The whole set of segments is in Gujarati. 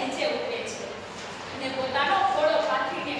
નીચે ઉતરે છે. અને પોતાનો ઘોડો પાથરીને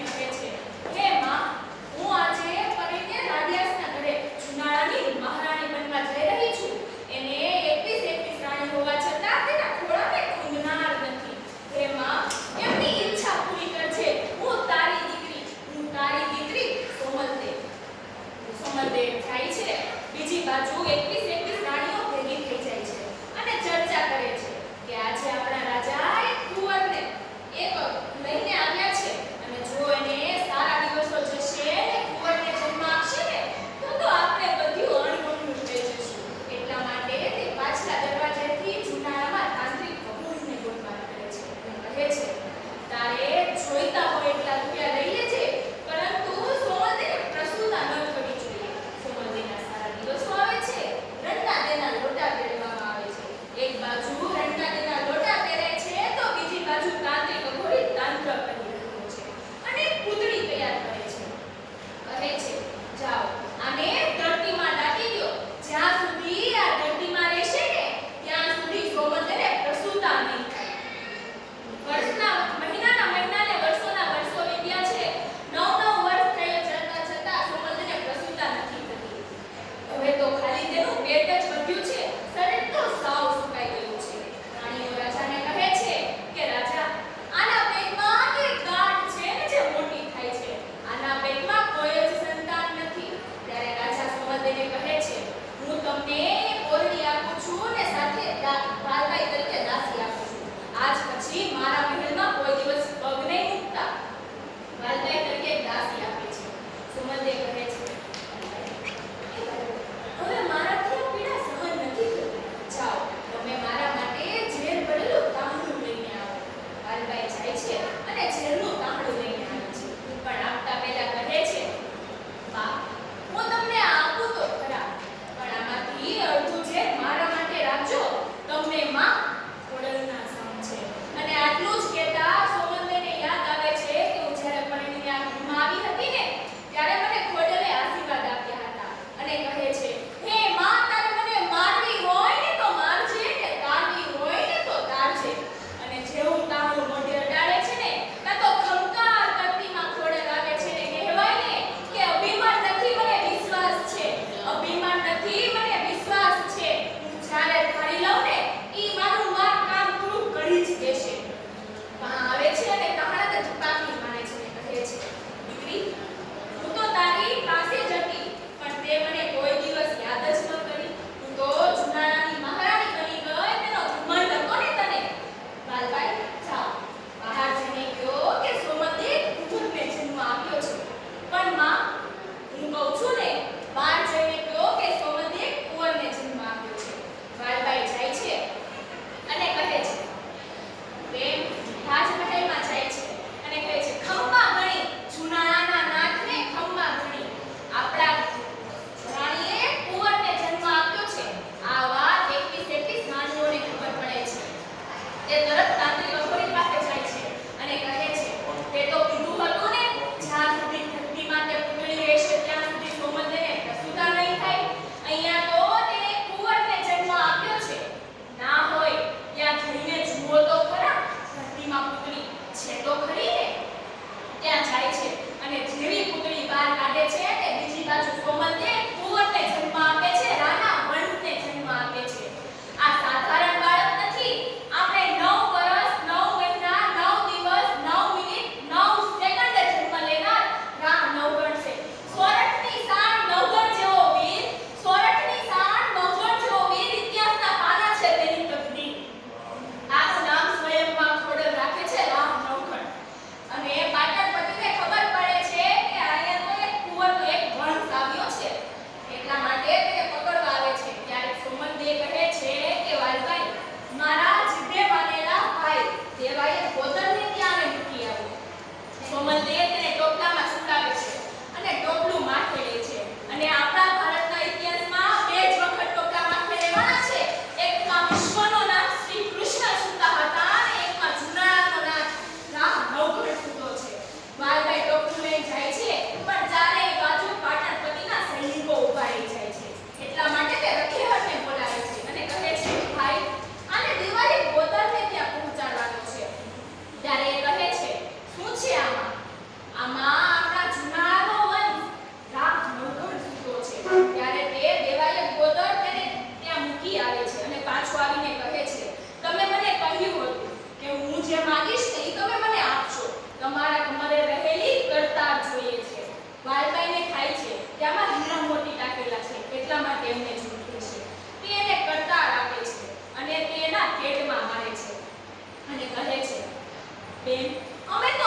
બેન. અમે તો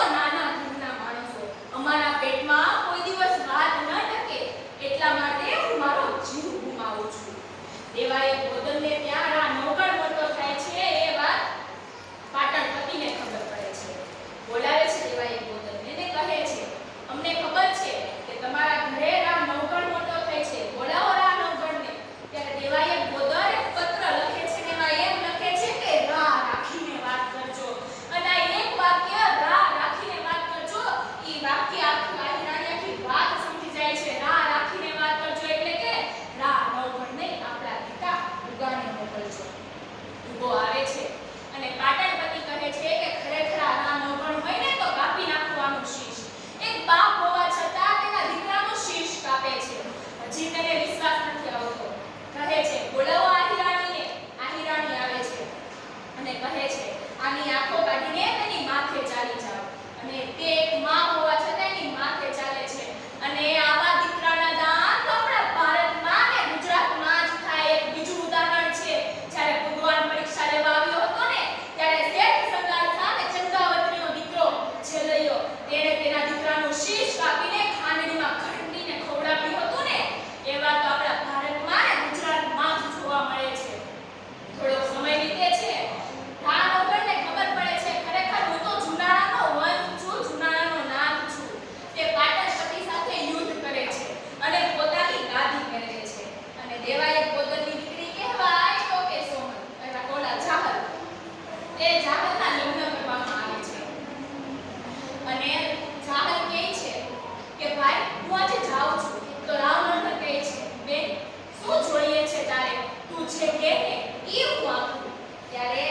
હું આજે જાઉં છું. તળાવ નંબર બે છે બે શું જોઈએ છે તારે? તું છે કે ઈ હું આપું. ત્યારે